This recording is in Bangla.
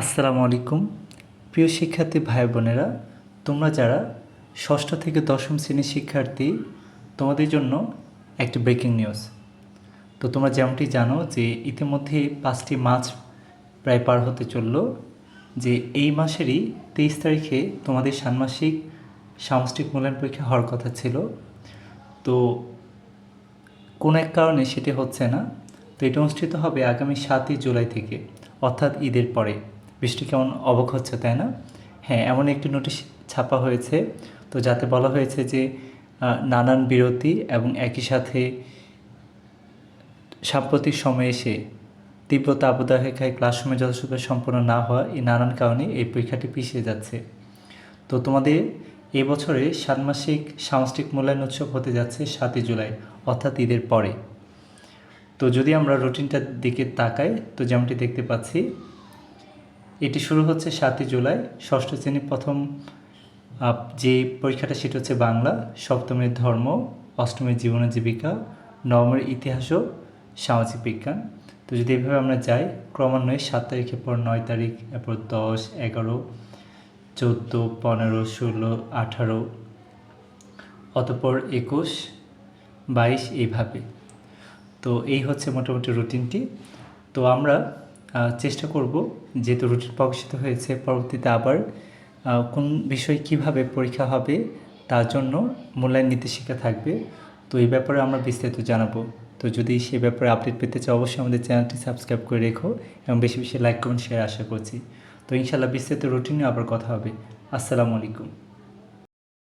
আসসালামু আলাইকুম। প্রিয় শিক্ষার্থী ভাই বোনেরা, তোমরা যারা ষষ্ঠ থেকে দশম শ্রেণির শিক্ষার্থী, তোমাদের জন্য একটি ব্রেকিং নিউজ তো তোমরা যেমনটি জানো যে ইতিমধ্যে পাঁচটি মাস প্রায় পার হতে চলল, যে এই মাসেরই তেইশ তারিখে তোমাদের ষান্মাসিক সামষ্টিক মূল্যায়ন পরীক্ষা হওয়ার কথা ছিল। তো কোনো এক কারণে সেটি হচ্ছে না। তো এটা অনুষ্ঠিত হবে আগামী সাতই জুলাই থেকে, অর্থাৎ ঈদের পরে। বৃষ্টি কেমন অবাক হচ্ছে, তাই না? হ্যাঁ এমন একটি নোটিশ ছাপা হয়েছে। তো যাতে বলা হয়েছে যে নানান বিরতি এবং একই সাথে সাম্প্রতিক সময়ে এসে তীব্র তাপদাহেখায় ক্লাসরুমে যথাযথ সম্পন্ন না হওয়া এই নানান কারণে এই পরীক্ষাটি পিছিয়ে যাচ্ছে। তো তোমাদের এই বছরে ষান্মাসিক সামষ্টিক মূল্যায়ন উৎসব হতে যাচ্ছে সাতই জুলাই, অর্থাৎ ঈদের পরে। তো যদি আমরা রুটিনটার দিকে তাকাই, তো যেমনটি দেখতে পাচ্ছি এটি শুরু হচ্ছে সাতই জুলাই, ষষ্ঠ শ্রেণির প্রথম যে পরীক্ষাটা সেটা হচ্ছে বাংলা, সপ্তমের ধর্ম, অষ্টমের জীবন জীবিকা, নবমের ইতিহাস ও সামাজিক বিজ্ঞান। তো যদি এভাবে আমরা যাই, ক্রমান্বয়ে সাত তারিখের পর নয় তারিখ, এরপর দশ, এগারো, চোদ্দ, পনেরো, ষোলো, আঠারো, অতপর একুশ, বাইশ, এইভাবে। তো এই হচ্ছে মোটামুটি রুটিনটি। তো আমরা চেষ্টা করব, যেহেতু রুটিন প্রকাশিত হয়েছে, পরবর্তীতে আবার কোন বিষয় কীভাবে পরীক্ষা হবে, তার জন্য মূল্যায়ন নির্দেশিকা থাকবে। তো এই ব্যাপারে আমরা বিস্তারিত জানাব। তো যদি সে ব্যাপারে আপডেট পেতে চাও, অবশ্যই আমাদের চ্যানেলটি সাবস্ক্রাইব করে রেখো এবং বেশি বেশি লাইক কমেন্ট শেয়ার আশা করছি। তো ইনশাল্লাহ বিস্তারিত রুটিনে আবার কথা হবে। আসসালামু আলাইকুম।